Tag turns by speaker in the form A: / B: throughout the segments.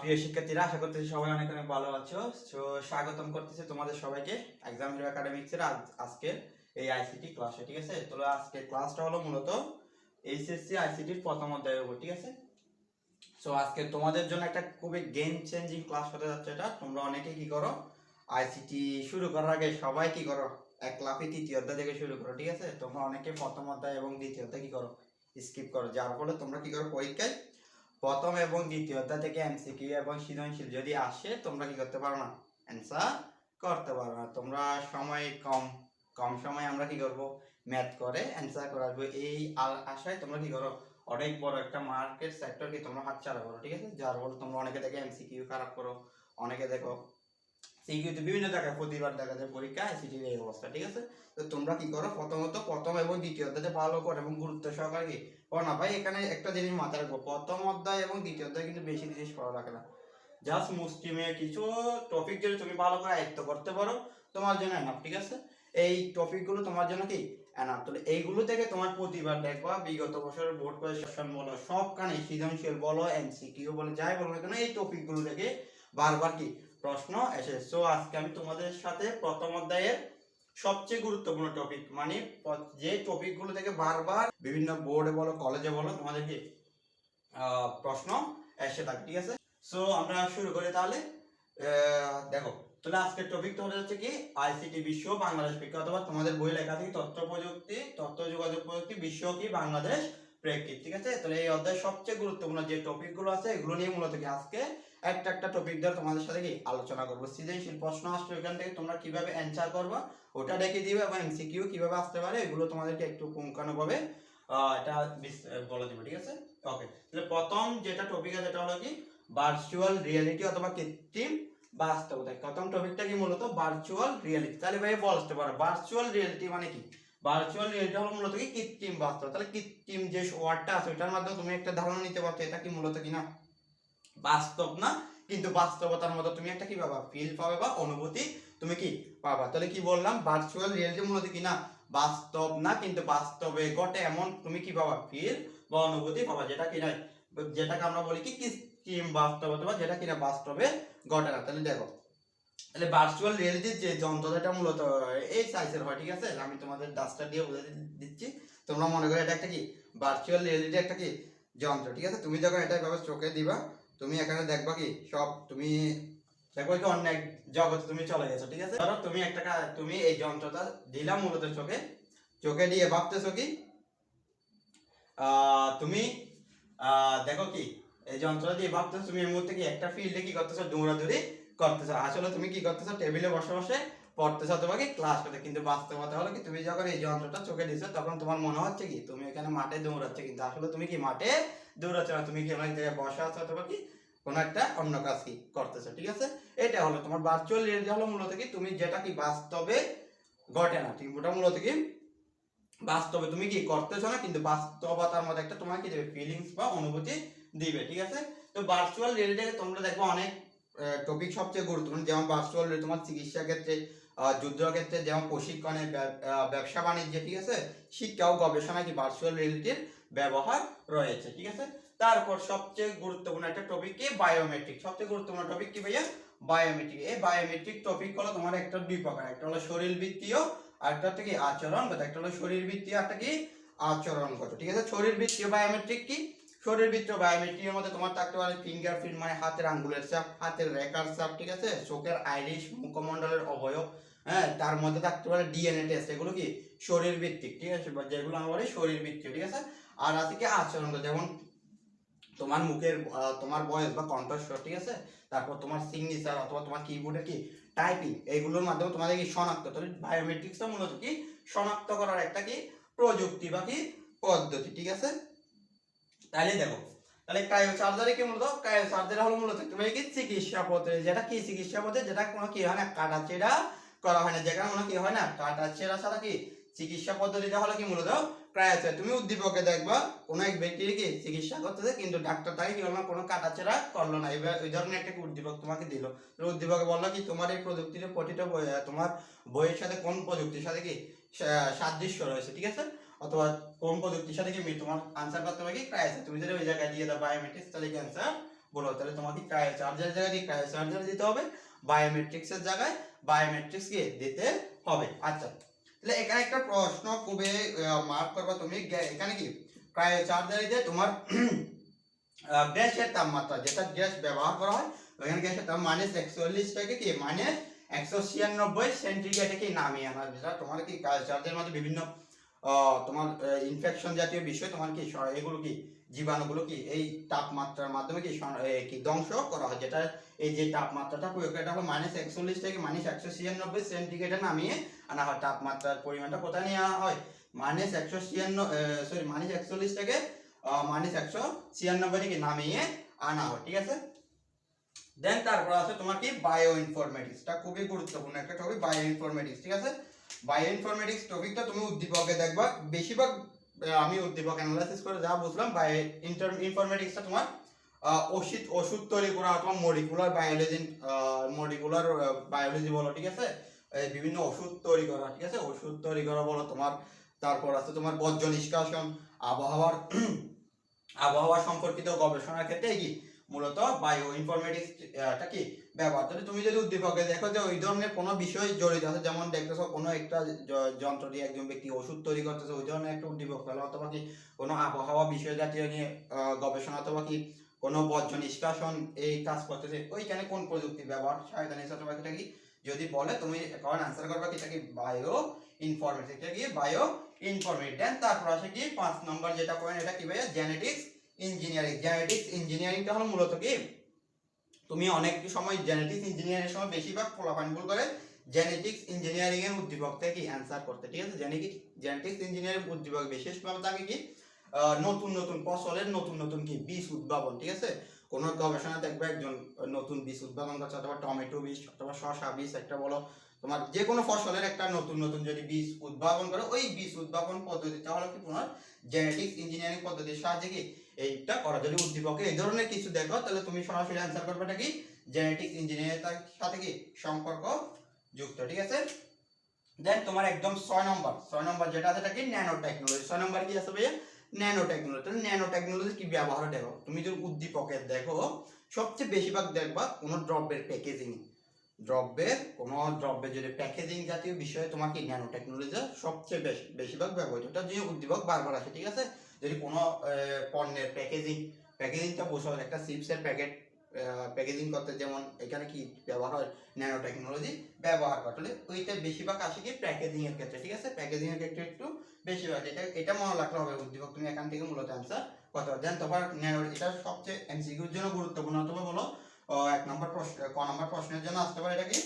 A: প্রিয় শিক্ষার্থীরা, আশা করতেছি সবাই অনেক অনেক ভালো আছো। তো স্বাগতম করতেছি তোমাদের সবাইকে এক্সাম হিরো একাডেমিক্সের আজকের এই আইসিটি ক্লাসে ঠিক আছে? তো আজকে ক্লাসটা হলো মূলত এইচএসসি আইসিটির প্রথম অধ্যায়ের উপর, ঠিক আছে? সো আজকে তোমাদের জন্য একটা খুবই গেম চেঞ্জিং ক্লাস হতে যাচ্ছে এটা। তোমরা অনেকে কি করো? আইসিটি শুরু করার আগে সবাই কি করো? এক লাফে তৃতীয় অধ্যায় থেকে শুরু করো, ঠিক আছে? তোমরা অনেকে প্রথম অধ্যায় এবং দ্বিতীয় অধ্যায় কি করো? স্কিপ করো। যার ফলে তোমরা কি করো? পরীক্ষায় প্রথম এবং দ্বিতীয় অধ্যায় থেকে এমসিকিউ এবং সৃজনশীল। যদি আসে, তোমরা কি করতে পারো না? অ্যান্সার করতে পারো না। তোমরা সময় কম কম সময় আমরা কি করব? ম্যাথ করে অ্যান্সার করে আসব। এই আশায় তোমরা কি করো? অনেক বড় একটা মার্কেট সেক্টর কি তোমরা হাত চালা করো, ঠিক আছে? যার ফলে তোমরা অনেকে দেখে এমসিকিউ খারাপ করো, অনেকে দেখো সিকিউতে বিভিন্ন জায়গায় প্রতিবার দেখা যায় পরীক্ষা এই অবস্থা, ঠিক আছে? তো তোমরা কি করো? প্রথমত প্রথম এবং দ্বিতীয় ভালো করো এবং গুরুত্ব সহকারে কি পড়ো না ভাই, এখানে একটা জিনিস মাথায় রাখব, প্রথম অধ্যায় এবং দ্বিতীয় অধ্যায় কিন্তু বেশি জিনিস পড়া লাগে না। জাস্ট মুসলিমে কিছু টপিক যদি তুমি ভালো করে আয়ত্ত করতে পারো, তোমার জন্য এনাফ ঠিক আছে? এই টপিকগুলো তোমার জন্য কি? এনাফ তাহলে এইগুলো থেকে তোমার প্রতিবার দেখবা, বিগত বছরের বোর্ড কোয়েশ্চন বলো, সবখানে সৃজনশীল বলো এমসিকিউ বলো, যাই বলো না কেন, এই টপিকগুলো থেকে বারবার কি প্রশ্ন এসে সো আজকে আমি তোমাদের সাথে প্রথম অধ্যায়ের সবচেয়ে গুরুত্বপূর্ণ টপিক মানে যে টপিকগুলো থেকে বারবার বিভিন্ন বোর্ডে বলো কলেজে বলো, তোমাদেরকে প্রশ্ন এসে থাকে, ঠিক আছে? সো আমরা শুরু করি তাহলে। দেখো, তাহলে আজকের টপিক তোমাদের হচ্ছে কি আইসিটি বিশ্ব বাংলাদেশ বিজ্ঞান, অথবা তোমাদের বই লেখা থেকে তথ্য প্রযুক্তি, তথ্য যোগাযোগ প্রযুক্তি, বিশ্ব কি, বাংলাদেশ প্রেক্ষিত, ঠিক আছে? তাহলে এই অধ্যায় সবচেয়ে গুরুত্বপূর্ণ যে টপিকগুলো আছে, এগুলো নিয়ে মূলত কি আজকে একটা একটা টপিক ধরে তোমাদের সাথে কি আলোচনা করব। সৃজনশীল প্রশ্ন আসছে ওইখান থেকে তোমরা কীভাবে অ্যান্সার করবা, ওটা দেখে দিবে এবং এমসিকিউ কীভাবে আসতে পারে, এগুলো তোমাদেরকে একটু পুঙ্খানুভাবে এটা বলে দিবে, ঠিক আছে? ওকে তাহলে প্রথম যেটা টপিক আছে যেটা হলো কি? ভার্চুয়াল রিয়েলিটি অথবা কৃত্রিম বাস্তবতা। প্রথম টপিকটা কি মূলত? ভার্চুয়াল রিয়েলিটি তাহলে ভাই বলতে পারো। ভার্চুয়াল রিয়েলিটি মানে কি? ভার্চুয়াল রিয়েলিটি হলো মূলত কি? কৃত্রিম বাস্তব। তাহলে কৃত্রিম যে ওয়ার্ডটা আছে ওটার মাধ্যমে তুমি একটা ধারণা নিতে পারছ এটা কি মূলত কি না বাস্তব না? কিন্তু বাস্তবতার মতো তুমি একটা কি পাবা? ফিল পাবে বা অনুভূতি তুমি কি পাবা? তাহলে কি বললাম? ভার্চুয়াল রিয়েলিটি মূলত কি না বাস্তব না, কিন্তু বাস্তবে ঘটে এমন তুমি কি পাবা? ফিল বা অনুভূতি পাবা, যেটা কি না যেটাকে আমরা বলি কি? কৃত্রিম বাস্তবতা বা যেটা কিনা বাস্তবে ঘটে না। তাহলে দেখো তাহলে ভার্চুয়াল রিয়েলিটির যে যন্ত্রটা মূলত এই সাইজের হয়, ঠিক আছে? আমি তোমাদের ডাস্টার দিয়ে বলে দিচ্ছি। তোমরা মনে করো এটা একটা কি? ভার্চুয়াল রিয়েলিটি একটা কি? যন্ত্র, ঠিক আছে? তুমি যখন এটা এভাবে চোখে দিবা, তুমি এখানে দেখবা কি? সব তুমি দেখো কি অন্য এক জগতে তুমি চলে গেছো, ঠিক আছে? ধরো তুমি একটা তুমি এই যন্ত্রটা দিলাম মূলত চোখে। চোখে দিয়ে ভাবতেছো কি? তুমি দেখো কি? এই যন্ত্র দিয়ে ভাবতেছো তুমি এই মুহূর্তে কি একটা ফিল্ডে কি করতেছো? দৌড়াদৌড়ি করতেছো? আসলে তুমি কি করতেছো? টেবিলে বসে বসে পড়তেছো অথবা কি ক্লাস করতে। কিন্তু বাস্তবতা হলো কি, তুমি যখন এই যন্ত্রটা চোখে দিছো, তখন তোমার মনে হচ্ছে কি, তুমি এখানে মাঠে দৌড়াচ্ছ কিন্তু আসলে তুমি কি মাঠে দৌড়াচ্ছ না? তুমি কি অনেক জায়গায় বসে আছো অথবা কি, কোনো একটা অন্য কাজ কি করতেছো, ঠিক আছে? এটা হলো তোমার ভার্চুয়াল রিয়েলিটি হলো মূলত কি, তুমি যেটা কি বাস্তবে ঘটে না, ঠিক? ওটা মূলত কি, বাস্তবে তুমি কি করতেছো না, কিন্তু বাস্তবতার মধ্যে একটা তোমার কি দেবে ফিলিংস বা অনুভূতি দিবে, ঠিক আছে? তো ভার্চুয়াল রিয়েলিটিতে তোমরা দেখো অনেক টপিক সবচেয়ে গুরুত্বপূর্ণ যেমন ভার্চুয়াল তোমার চিকিৎসা ক্ষেত্রে আহ, যুদ্ধ ক্ষেত্রে যেমন প্রশিক্ষণে ব্যবসা বাণিজ্যে ঠিক আছে? শিক্ষা ও গবেষণায় কি ভার্চুয়াল রিয়েলিটির ব্যবহার রয়েছে ঠিক আছে? তারপর সবচেয়ে গুরুত্বপূর্ণ একটা টপিক কি? বায়োমেট্রিক সবচেয়ে গুরুত্বপূর্ণ টপিক কি ভাইয়া? বায়োমেট্রিক এই বায়োমেট্রিক টপিক হলো তোমার একটা দুই প্রকার একটা হলো শরীর ভিত্তিও আর একটা হচ্ছে কি আচরণগত একটা হলো শরীর ভিত্তিও একটা কি আচরণগত ঠিক আছে? শরীর ভিত্তিও বায়োমেট্রিক কি? শরীর ভিত্তিও বায়োমেট্রিকের মধ্যে তোমার থাকতে পারে ফিঙ্গারপ্রিন্ট মানে হাতের আঙ্গুলের চাপ হাতের রেখার চাপ ঠিক আছে? চোখের আইরিশ মুখমণ্ডলের অবয়ব হ্যাঁ? তার মধ্যে থাকতে পারে ডিএনএ টেস্ট এগুলো কি? শরীর ভিত্তিক ঠিক আছে? যেগুলো আমরা বলি শরীর ভিত্তিক ঠিক আছে? আর আছে কি? আচরণগত যেমন তোমার মুখের তোমার বয়স বা কণ্ঠস্বর, ঠিক আছে? তারপর তোমার সিগনেচার অথবা তোমার কিবোর্ডে কি? টাইপিং এইগুলোর মাধ্যমে তোমাদের কি শনাক্ত, তাহলে বায়োমেট্রিক্সটা মূলত কি? শনাক্ত করার একটা কি? প্রযুক্তি বা কি? পদ্ধতি, ঠিক আছে? তাহলে দেখো, তাহলে ক্রায়ো সার্জারি কি মূলত? ক্রায়ো সার্জারি হলো মূলত তুমি কি? চিকিৎসা পদ্ধতি যেটা কি চিকিৎসা পদ্ধতি যেটা কোনো কি হয় না, কাটা চেরা করা হয় না। যেখানে কোনো কি হয় না, কাটা চেরা ছাড়া কি? চিকিৎসা পদ্ধতিটা হলো কি মূলত? ক্রায়ো তুমি উদ্দীপকে দেখবা, কোনো এক ব্যক্তির কি চিকিৎসা করতেছে, কিন্তু ডাক্তার তাকে কি না কোনো কাটা চেরা করল না। এবার ওই ধরনের একটা উদ্দীপক তোমাকে দিল। উদ্দীপকে বলল কি, তোমার এই প্রযুক্তির প্রতিটা তোমার বইয়ের সাথে কোন প্রযুক্তির সাথে কি সাদৃশ্য রয়েছে, ঠিক আছে? অথবা কোন প্রযুক্তির সাথে কি তোমার আনসার করতে হবে কি? ক্রাইসিস তুমি যদি ওই জায়গায় দিয়ে দাও বায়োমেট্রিক্স তাহলে কি আনসার বলো, তাহলে তোমাকে ক্রায়ো চার্জার জায়গায় দিয়ে ক্রায়ো চার্জার দিতে হবে। বায়োমেট্রিক্সের জায়গায় বায়োমেট্রিক্স কে দিতে হবে। আচ্ছা তাহলে এখানে একটা প্রশ্ন খুবই মার্ক করবা তুমি। এখানে কি? ক্রায়ো চার্জারে যে তোমার গ্যাসের তাপমাত্রা, যেটা গ্যাস ব্যবহার করা হয় ওখানে গ্যাসের তাপ মাইনাস একচল্লিশ থেকে কি? মাইনাস একশো ছিয়ানব্বই সেন্টিগ্রেডে কি নামিয়ে আনা যেটা তোমার কি ক্রায়ো চার্জের মধ্যে বিভিন্ন তোমার ইনফেকশন জাতীয় বিষয় তোমার কি এগুলো কি, জীবাণুগুলো কি এই তাপমাত্রার মাধ্যমে কি কি ধ্বংস করা হয়? যেটা এই যে তাপমাত্রাটা প্রয়োগ এটা হলো মাইনাস একচল্লিশ থেকে মাইনাস একশো ছিয়ানব্বই সেন্টিগ্রেডে নামিয়ে আনা হয়। তাপমাত্রার পরিমাণটা কোথায় নিয়ে আনা হয়? মাইনাস একশো ছিয়ান্ন সরি মাইনাস একচল্লিশ থেকে মাইনাস একশো ছিয়ানব্বই থেকে নামিয়ে আনা হয়। ঠিক আছে? দেন তারপর আছে তোমার কি বায়ো ইনফরমেটিক্সটা খুবই গুরুত্বপূর্ণ, একটা টপিক বায়ো ইনফরমেটিক্স ঠিক আছে? বায়ো ইনফরমেটিক্স টপিকটা তুমি উদ্দীপকে দেখবা। বেশিরভাগ আমি উদ্দীপক অ্যানালাইসিস করে যা বুঝলাম বায়ো ইনফরমেটিক্সটা তোমার ওষুধ ওষুধ তৈরি করা অথবা বায়োলজি বায়োলজি বলো, ঠিক আছে? বিভিন্ন ওষুধ তৈরি করা, ঠিক আছে? ওষুধ তৈরি করা বলো, তোমার, তারপর আছে তোমার বর্জ্য নিষ্কাশন, আবহাওয়ার, আবহাওয়া সম্পর্কিত গবেষণার ক্ষেত্রে কি? মূলত বায়ো ইনফরমেটিক্স এটা কি? ব্যবহার। তাহলে তুমি যদি উদ্দীপকে দেখো যে ওই ধরনের কোনো বিষয় জড়িত আছে, যেমন দেখতেছো কোনো একটা যন্ত্র দিয়ে একজন ব্যক্তি ওষুধ তৈরি করতেছে, ওই ধরনের একটা উদ্দীপক পেল অথবা কি কোনো আবহাওয়া বিষয় জাতীয় নিয়ে গবেষণা অথবা কি কোনো বর্জ্য নিষ্কাশন এই কাজ করতেছে, ওইখানে কোন প্রযুক্তি ব্যবহার সহায়তা অথবা এটা কি? যদি বলে তুমি কারণ আনসার করবে কি? এটা কি বায়ো ইনফরমেটিক্স এটা কি বায়ো ইনফরমেটিভ দেন তারপর আসে কি পাঁচ নম্বর যেটা পয়েন্ট এটা কি ভাইয়া? জেনেটিক্স ইঞ্জিনিয়ারিং জেনেটিক্স ইঞ্জিনিয়ারিংটা হলো মূলত কি? তুমি অনেক সময় জেনেটিক্স ইঞ্জিনিয়ারিং সময় বেশিরভাগ ফলাফল ভুল করে জেনেটিক্স ইঞ্জিনিয়ারিং এর উদ্দীপক থেকে কি অ্যান্সার করতে, ঠিক আছে? জেনেটিক্স জেনেটিক্স ইঞ্জিনিয়ারিং উদ্দীপক বিশেষভাবে থাকে কি? নতুন নতুন ফসলের নতুন নতুন কি? বীজ উদ্ভাবন, ঠিক আছে? কোনো গবেষণা দেখবে একজন নতুন বীজ উদ্ভাবন করছে, অথবা টমেটো বীজ, অথবা শসা বীজ, একটা বলো। তোমার যে কোনো ফসলের একটা নতুন নতুন যদি বীজ উদ্ভাবন করে, ওই বীজ উদ্ভাবন পদ্ধতিটা হলো কি তোমার জেনেটিক্স ইঞ্জিনিয়ারিং পদ্ধতির সাহায্যে কি? এইটা করা। যদি উদ্দীপকে এই ধরনের কিছু দেখো, তাহলে তুমি সরাসরি অ্যান্সার করবে এটা কি জেনেটিক্স ইঞ্জিনিয়ারিং সাথে কি? সম্পর্ক যুক্ত, ঠিক আছে? দেন তোমার একদম ছয় নম্বর ছয় নম্বর যেটা আছে এটা কি? ন্যানো টেকনোলজি ছয় নম্বর কি আছে ভাইয়া? ন্যানো টেকনোলজি তাহলে ন্যানো টেকনোলজি কি ব্যবহার দেখো? তুমি যদি উদ্দীপকে দেখো, সবচেয়ে বেশিরভাগ দেখবা কোনো দ্রব্যের প্যাকেজিং দ্রব্যের, কোনো দ্রব্যের যদি প্যাকেজিং জাতীয় বিষয়ে তোমার কি ন্যানো টেকনোলজি সবচেয়ে বেশি, বেশিরভাগ ব্যবহৃত, এটা যে উদ্দীপক বারবার আসে, ঠিক আছে? যদি কোনো পণ্যের প্যাকেজিং প্যাকেজিংটা বোঝা হয়, একটা চিপসের প্যাকেট প্যাকেজিং করতে, যেমন এখানে কি ব্যবহার হয়? ন্যানো টেকনোলজি ব্যবহার করা তাহলে ওইটা বেশিরভাগ আসে কি প্যাকেজিং এর ক্ষেত্রে, ঠিক আছে? প্যাকেজিংয়ের ক্ষেত্রে একটু বেশিরভাগ এটা এটা মনে রাখলে হবে উদ্দীপক, তুমি এখান থেকে মূলত অ্যান্সার কত দেন তোমার ন্যানো এটা সবচেয়ে এমসিকিউর জন্য গুরুত্বপূর্ণ। অথবা বলো এক নম্বর প্রশ্ন, ক নম্বর প্রশ্নের জন্য আসতে পারে এটা কি?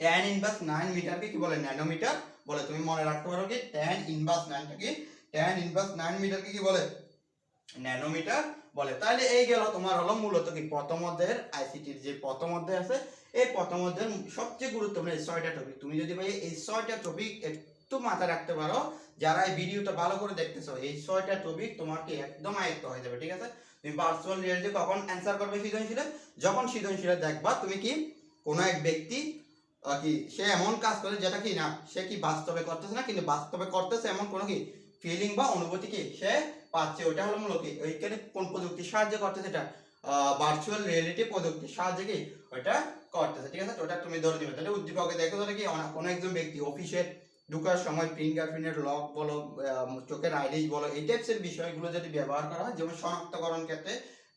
A: টেন ইনভার্স নাইন মিটারকে কি বলে? ন্যানোমিটার বলে। তুমি মনে রাখতে পারো কি? টেন ইনভার্স নাইনটা কি? টেন ইনভার্স নাইন মিটারকে কি বলে? ন্যানোমিটার বলে। তাহলে এই গেল তোমার হলো মূলত কি? প্রথম অধ্যায়ের আইসিটির যে প্রথম অধ্যায় আছে, এই প্রথম অধ্যায়ের সবচেয়ে গুরুত্বপূর্ণ এই ছয়টা টপিক তুমি যদি ভাই এই ছয়টা টপিক একটু মাথায় রাখতে পারো, যারা এই ভিডিওটা ভালো করে দেখতেছো, এই ছয়টা টপিক তোমার কি একদম আয়ত্ত হয়ে যাবে, ঠিক আছে? তুমি ভার্চুয়াল রিয়েলিটি কখন অ্যান্সার করবে সৃজনশীলে? যখন সৃজনশীলে দেখবা তুমি কি কোনো এক ব্যক্তি কি সে এমন কাজ করে যেটা কি না, সে কি বাস্তবে করতেছে না, কিন্তু বাস্তবে করতেছে এমন কোনো কি ফিলিং বা অনুভূতি কি? সে পাচ্ছে ওটা হলো মূলত ওইখানে কোন প্রযুক্তির সাহায্যে করতেছে এটা? ভার্চুয়াল রিয়েলিটি প্রযুক্তির সাহায্যে কি? ওটা করতেছে, ঠিক আছে? ওটা তুমি ধরে দিবে তাহলে উদ্দীপকে দেখো তাহলে কি কোনো একজন ব্যক্তি অফিসে ঢুকার সময় ফিঙ্গারপ্রিন্টের লক বলো চোখের আইরিশ বলো, এই টাইপসের বিষয়গুলো যদি ব্যবহার করা হয়, যেমন শনাক্তকরণ ক্ষেত্রে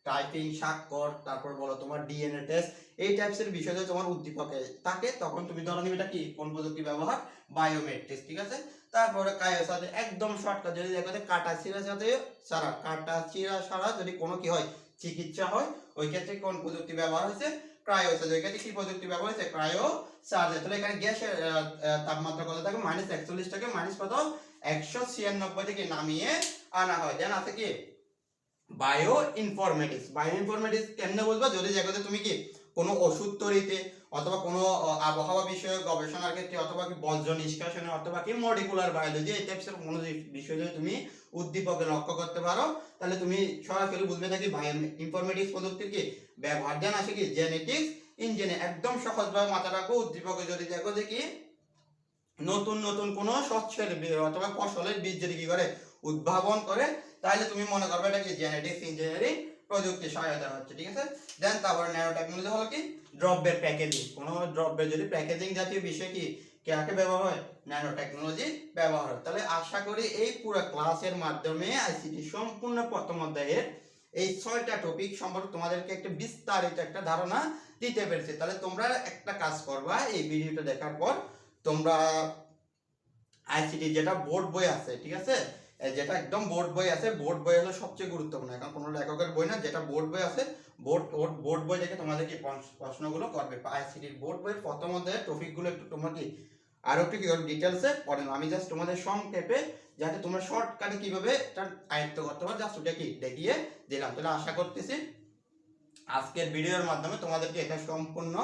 A: টাইপিং স্বাক্ষর, তারপর বলো তোমার ডিএনএ টেস্ট এই টাইপসের বিষয় তোমার উদ্দীপকে থাকে তখন তুমি ধরে নিবে এটা কি? কোন প্রযুক্তি ব্যবহার? বায়োমেট্রিক্স ঠিক আছে? তারপরে কায়ের সাথে একদম শর্টকাট যদি দেখো যে কাটা চিরা সাথে সারা, কাটা চিরা সারা যদি কোনো কি হয়, চিকিৎসা হয়, ওই ক্ষেত্রে কোন প্রযুক্তি ব্যবহার হয়েছে? ক্রায়ো সার্জারি ওই ক্ষেত্রে কি প্রযুক্তি ব্যবহার হয়েছে? ক্রায়ো সার্জারি তাহলে এখানে গ্যাসের তাপমাত্রা কত থাকে? মাইনাস একচল্লিশ থেকে মাইনাস কত? একশো ছিয়ানব্বই থেকে নামিয়ে আনা হয়। দেন আছে কি? বায়ো ইনফরমেটিক্স বায়ো ইনফরমেটিক্স কেমনে বুঝবা? যদি জায়গাতে তুমি কি কোনো ওষুধ তৈরিতে অথবা কোনো আবহাওয়া বিষয়ে গবেষণার ক্ষেত্রে অথবা কি বজ্র নিষ্কাশনে অথবা কি মলিকুলার বায়োলজি এই টাইপসের কোনো বিষয় যদি তুমি উদ্দীপকে লক্ষ্য করতে পারো, তাহলে তুমি সরাসরি বুঝবে থাকি বায়ো ইনফরমেটিক্স প্রযুক্তির কি ব্যবহার। দেন আসে কি জেনেটিক্স ইঞ্জিনিয়ার একদম সহজভাবে মাথা রাখো, উদ্দীপকে যদি দেখো যে কি নতুন নতুন কোনো বীজ অথবা ফসলের বীজ যদি কি করে উদ্ভাবন করে, তাহলে তুমি মনে করবে এটা কি জেনেটিক্স ইঞ্জিনিয়ারিং প্রযুক্তি সহায়তা হচ্ছে, ঠিক আছে? দেন তারপরে ন্যানো টেকনোলজি হলো কি? দ্রব্যের প্যাকেজিং কোনো দ্রব্যের যদি প্যাকেজিং জাতীয় বিষয় কি? কাকে ব্যবহার হয়? ন্যানো টেকনোলজি ব্যবহার হয়। তাহলে আশা করি এই পুরো ক্লাসের মাধ্যমে আইসিটি সম্পূর্ণ প্রথম অধ্যায়ের এই ছয়টা টপিক সম্পর্কে তোমাদেরকে একটা বিস্তারিত একটা ধারণা দিতে পেরেছি। তাহলে তোমরা একটা কাজ করবা, এই ভিডিওটা দেখার পর তোমরা আইসিটি যেটা বোর্ড বই আছে, ঠিক আছে? যেটা একদম বোর্ড বই আছে বোর্ড বই হলো সবচেয়ে গুরুত্বপূর্ণ। এখন কোনো লেখকের বই না, যেটা বোর্ড বই আছে বোর্ড বোর্ড বই দেখে তোমাদেরকে প্রশ্ন- প্রশ্নগুলো করবে? আইসিটির বোর্ড বইয়ের প্রথম অধ্যায়ের টপিকগুলো একটু তোমরা কি, আরও একটু কি ডিটেলসে পড়ে। আমি জাস্ট তোমাদের সংক্ষেপে যাতে তোমরা শর্টকাটে কীভাবে এটা আয়ত্ত করতে পারো জাস্ট ওটা কি দেখিয়ে দিলাম। তাহলে আশা করতেছি আজকের ভিডিওর মাধ্যমে তোমাদেরকে এটা সম্পূর্ণ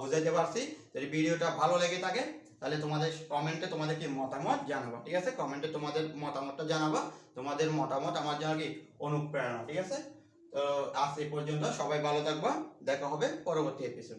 A: বুঝাইতে পারছি। যদি ভিডিওটা ভালো লেগে থাকে তাহলে তোমাদের কমেন্টে তোমাদেরকে মতামত জানাব, ঠিক আছে? কমেন্টে তোমাদের মতামতটা জানাব, তোমাদের মতামত আমার জন্য কি অনুপ্রেরণা, ঠিক আছে? তো আজ এই পর্যন্ত সবাই ভালো থাকবা, দেখা হবে পরবর্তী এপিসোড